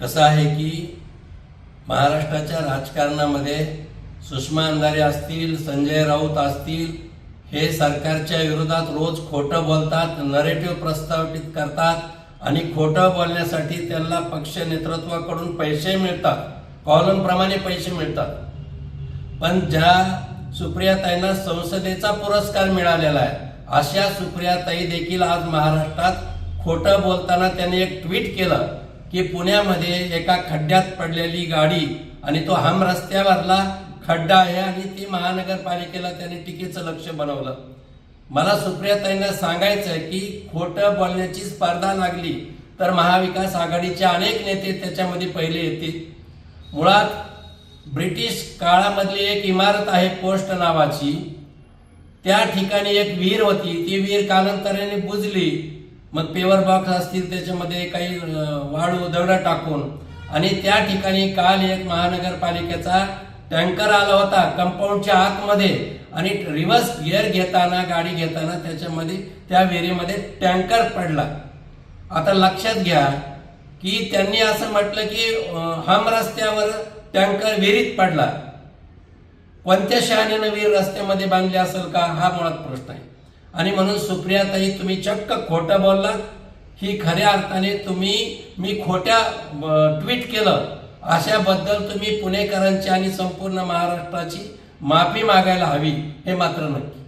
कसं आहे की महाराष्ट्राच्या राजकारणामध्ये सुषमा अंधारे असतील संजय राऊत असतील हे सरकारच्या विरोधात रोज खोटं बोलतात नरेटिव्ह प्रस्तावित करतात आणि खोटं बोलण्यासाठी त्यांना पक्ष नेतृत्वाकडून पैसे मिळतात. कॉलमप्रमाणे पैसे मिळतात. पण ज्या सुप्रियाताईंना संसदेचा पुरस्कार मिळालेला आहे अशा सुप्रियाताई देखील आज महाराष्ट्रात खोटं बोलताना त्यांनी एक ट्विट केलं. की पुण्यामध्ये एका खड्ड्यात पडलेली गाडी आणि तो हम रस्त्यावरला खड्डा आहे आणि ती महानगरपालिकेला त्यांनी टीकेचं लक्ष बनवलं. मला सुप्रियाताईंना सांगायचं आहे की खोटं बोलण्याची स्पर्धा लागली तर महाविकास आघाडीचे अनेक नेते त्याच्यामध्ये पहिले येतील. मुळात ब्रिटिश काळामधली एक इमारत आहे पोस्ट नावाची. त्या ठिकाणी एक विहीर होती. ती विहीर कालांतराने बुजली. मग पेवर बॉक्स असतील त्याच्यामध्ये काही वाळू दगड टाकून. आणि त्या ठिकाणी काल एक महानगरपालिकेचा टँकर आला होता कंपाऊंडच्या आतमध्ये. आणि रिव्हर्स गिअर घेताना गाडी घेताना त्याच्यामध्ये त्या विहिरीमध्ये टँकर पडला. आता लक्षात घ्या की त्यांनी असं म्हटलं की हम रस्त्यावर टँकर विहिरीत पडला. कोणत्या शहाण्यानं विहीर रस्त्यामध्ये बांधले असेल का? हा मुळात प्रश्न आहे. आणि म्हणून सुप्रियाताई तुम्ही चक्क खोटं बोललात. ही खऱ्या अर्थाने तुम्ही मी खोट्या ट्विट केलं. अशाबद्दल तुम्ही पुणेकरांची आणि संपूर्ण महाराष्ट्राची माफी मागायला हवी हे मात्र नक्की.